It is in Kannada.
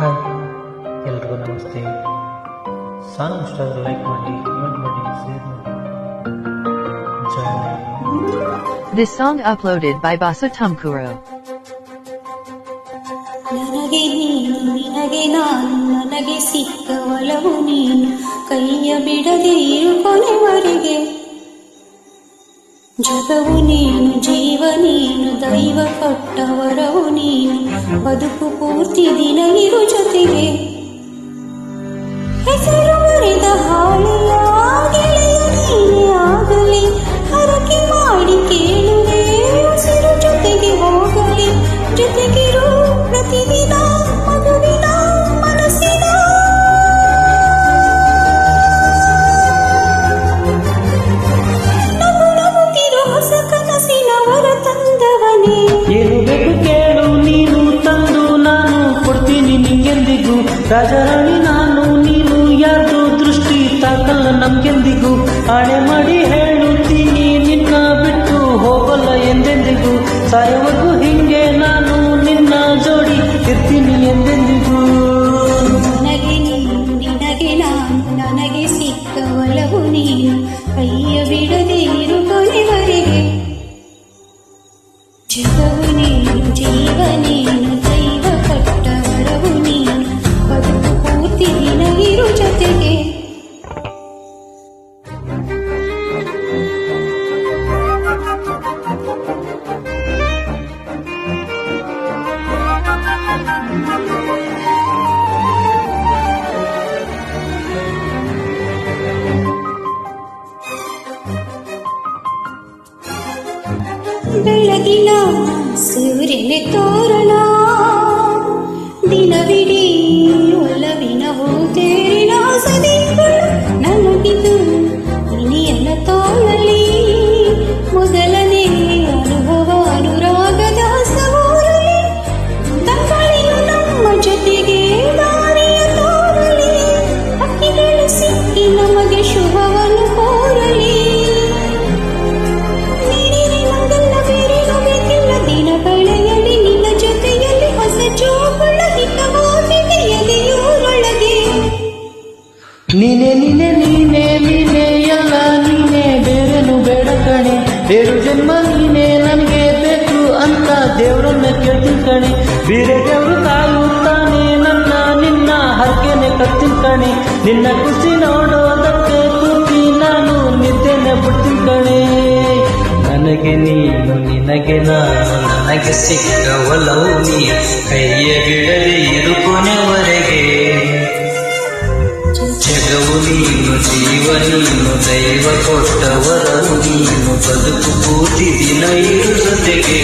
ಹಾಯ್ ಎಲ್ರಿಗೂ ನಮಸ್ತೆ. ಸಾಂಗ್ ಇಷ್ಟ ಆದರೆ ಲೈಕ್ ಮಾಡಿ ಕಮೆಂಟ್ ಮಾಡಿ ಶೇರ್ ಮಾಡಿ. Joy This song uploaded by Basa Tumkuro. ನನಗೆ ನೀನು ನಿನಗೆ ನಾನು ನನಗೆ ಸಿಕ್ಕ ಒಲವು ನೀನು. ಕೈಯ ಬಿಡದೆ ಇರು ಜಗವು ನೀನು ಜೀವ ನೀನು ದೈವ ಕೊಟ್ಟ ವರವು ನೀನು. ಬದುಕು ಪೂರ್ತಿ ದಿನ ನೀರು ಜೊತೆಗೆ ನಿಂಗೆಂದಿಗೂ ರಾಜರಾಣಿ, ನಾನು ನೀನು ಯಾರು ದೃಷ್ಟಿ ತಾಕಲ್ಲ ನಮ್ಗೆಂದಿಗೂ. ಆಣೆ ಮಾಡಿ ಹೇಳುತ್ತೀನಿ, ನಿನ್ನ ಬಿಟ್ಟು ಹೋಗಲ್ಲ ಎಂದೆಂದಿಗೂ. ಸಾಯವರೆಗೂ ಹಿಂಗೆ ನಾನು ನಿನ್ನ ಜೋಡಿ ಇರ್ತೀನಿ ಎಂದೆಂದಿಗೂ. ನನಗೆ ನೀನು, ನಿನಗೆ ನಾನು, ನನಗೆ ಸಿಕ್ಕ ಒಲವು ನೀನು. ಕೈಯ ಬಿಡದೆ ಬೆಳಗಿನ ಸೂರ್ಯನ ತೋರಣ ದಿನವಿಡೀ ಒಲವಿನ ಹೂತೇರಿನ ನೀನೆ ನೀನೆ ನೀನೆ ನೀನೆ, ಎಲ್ಲ ನೀನೆ, ಬೇರೆನು ಬೇಡ ಕಣೆ. ಬೇರು ಜನ್ಮ ನೀನೆ, ನನಗೆ ಬೇಕು ಅಂತ ದೇವರನ್ನ ಕೇಳ್ತೀನಿ ಕಣೆ. ಬೇರೆ ದೇವರು ಕಾಯುತ್ತಾನೆ, ನನ್ನ, ನಿನ್ನ ಹರಕೆನೆ ಕತ್ತೀನಿ ಕಣೆ. ನಿನ್ನ ಖುಷಿ ನೋಡೋದಕ್ಕೆ ಕೂತಿ ನಾನು ನಿದ್ದೆನೆ ಬಿಡ್ತೀನಿ ಕಣೆ. ನನಗೆ ನೀನು, ನಿನಗೆ ನಾನು, ನನಗೆ ಸಿಕ್ಕ ಒಲವು ನೀ. ಕೈಯ ಬಿಡದೆ ಇರು ಜಗವು ನೀನು ಜೀವ ನೀನು ದೈವ ಕೊಟ್ಟವರನು ನೀನು ಬದುಕು ಪೂರ್ತಿ ದಿನ ಇರು ಜೊತೆಗೆ